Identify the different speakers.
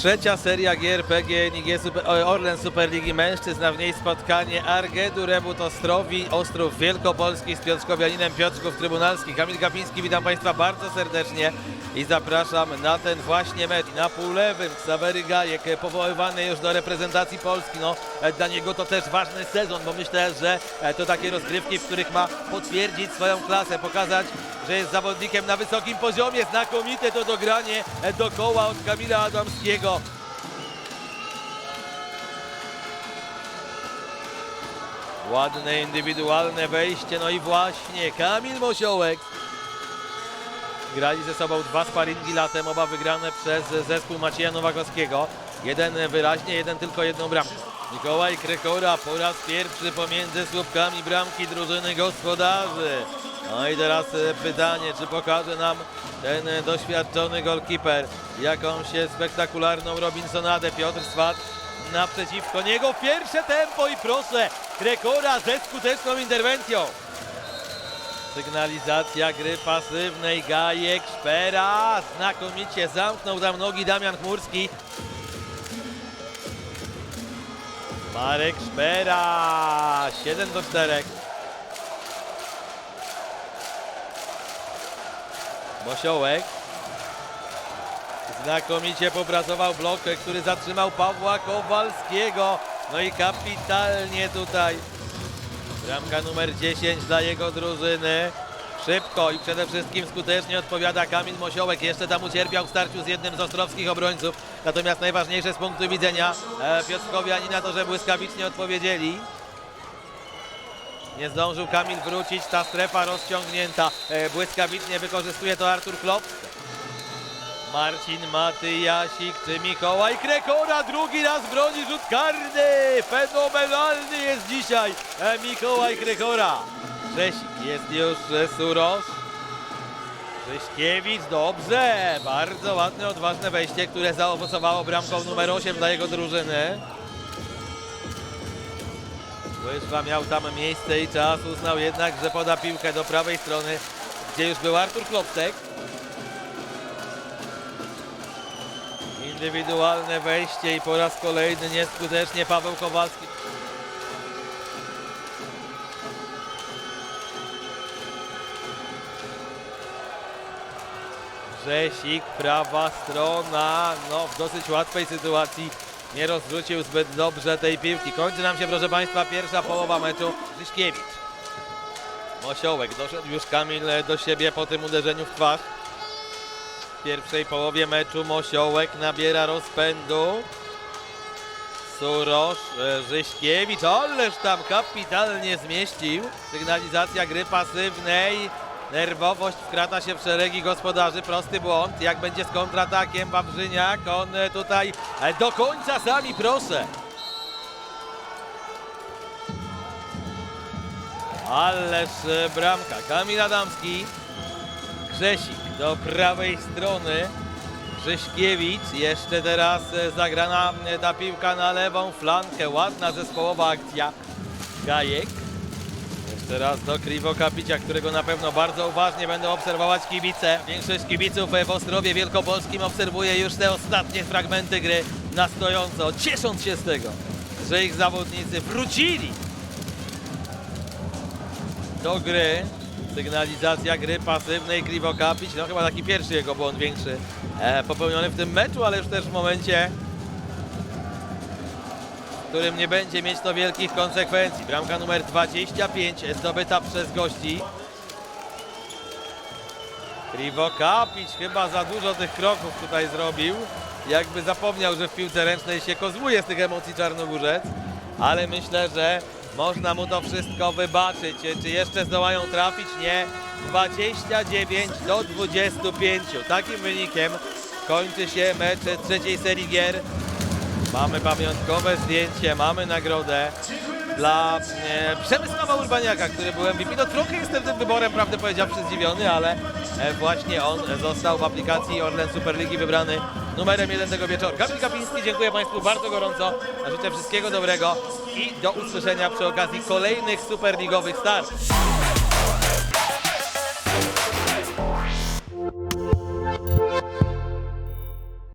Speaker 1: Trzecia seria gier PGNiG Orlen Superligi Mężczyzn, a w niej spotkanie Argedu Rebut Ostrowi, Ostrów Wielkopolski z Piotrkowianinem Piotrków Trybunalski. Kamil Gapiński, witam Państwa bardzo serdecznie i zapraszam na ten właśnie mecz. Na pół lewym Ksawery Gajek, powoływany już do reprezentacji Polski. No, e, dla niego to też ważny sezon, bo myślę, że e, to takie rozgrywki, w których ma potwierdzić swoją klasę, pokazać, że jest zawodnikiem na wysokim poziomie. Znakomite to dogranie e, do koła od Kamila Adamskiego. Ładne indywidualne wejście, no i właśnie Kamil Mosiołek. Grali ze sobą dwa sparingi latem, oba wygrane przez zespół Macieja Nowakowskiego. Jeden wyraźnie, jeden tylko jedną bramkę. Mikołaj Krekora po raz pierwszy pomiędzy słupkami bramki drużyny gospodarzy. No i teraz e, pytanie, czy pokaże nam ten e, doświadczony golkiper jakąś spektakularną Robinsonadę. Piotr Swat naprzeciwko niego. Pierwsze tempo i proszę, Krekora ze skuteczną interwencją. Sygnalizacja gry pasywnej. Gajek, Szpera. Znakomicie zamknął tam nogi Damian Chmurski. Marek Szpera. 7 do 4. Mosiołek. Znakomicie popracował blok, który zatrzymał Pawła Kowalskiego. No i kapitalnie tutaj Bramka numer 10 dla jego drużyny. Szybko i przede wszystkim skutecznie odpowiada Kamil Mosiołek. Jeszcze tam ucierpiał w starciu z jednym z ostrowskich obrońców. Natomiast najważniejsze z punktu widzenia e, Piotrkowi ani na to, że błyskawicznie odpowiedzieli. Nie zdążył Kamil wrócić, ta strefa rozciągnięta. E, błyskawicznie wykorzystuje to Artur Klop. Marcin Matyjasik czy Mikołaj Krekora drugi raz broni rzut karny. Fenomenalny jest dzisiaj e, Mikołaj Krekora. Czesik jest już e, Surosz. Krzyśkiewicz, dobrze. Bardzo ładne, odważne wejście, które zaowocowało bramką numer 8 dla jego drużyny. Łyżwa miał tam miejsce i czas. Uznał jednak, że poda piłkę do prawej strony, gdzie już był Artur Kloptek. Indywidualne wejście i po raz kolejny nieskutecznie Paweł Kowalski. Grzesik, prawa strona, no w dosyć łatwej sytuacji nie rozrzucił zbyt dobrze tej piłki. Kończy nam się, proszę Państwa, pierwsza połowa meczu. Grzyśkiewicz. Mosiołek, doszedł już Kamil do siebie po tym uderzeniu w twarz. W pierwszej połowie meczu Mosiołek nabiera rozpędu. Surosz, e, Żyśkiewicz, ależ tam kapitalnie zmieścił. Sygnalizacja gry pasywnej. Nerwowość wkrata się w szeregi gospodarzy. Prosty błąd. Jak będzie z kontratakiem Wawrzyniak, on e, tutaj e, do końca sami proszę. Ależ e, bramka. Kamil Adamski. Grzesik do prawej strony. Grześkiewicz, jeszcze teraz zagrana ta piłka na lewą flankę. Ładna zespołowa akcja. Gajek. Jeszcze raz do Kriwo Kapicia, którego na pewno bardzo uważnie będą obserwować kibice. Większość kibiców w Ostrowie Wielkopolskim obserwuje już te ostatnie fragmenty gry na stojąco, ciesząc się z tego, że ich zawodnicy wrócili do gry. Sygnalizacja gry pasywnej Kriwo Kapić. No chyba taki pierwszy jego błąd większy e, popełniony w tym meczu, ale już też w momencie, którym nie będzie mieć to wielkich konsekwencji. Bramka numer 25 zdobyta przez gości. Kriwo Kapić chyba za dużo tych kroków tutaj zrobił. Jakby zapomniał, że w piłce ręcznej się kozłuje z tych emocji Czarnogórzec. Ale myślę, że można mu to wszystko wybaczyć. Czy jeszcze zdołają trafić? Nie. 29 do 25. Takim wynikiem kończy się mecz trzeciej serii gier. Mamy pamiątkowe zdjęcie, mamy nagrodę dla e, Przemysława Urbaniaka, który był MVP. No trochę jestem tym wyborem, prawdę powiedziawszy, zdziwiony, ale e, właśnie on został w aplikacji Orlen Superligi wybrany numerem jeden tego wieczoru. Kamil Kapiński, dziękuję Państwu bardzo gorąco, życzę wszystkiego dobrego i do usłyszenia przy okazji kolejnych superligowych startów.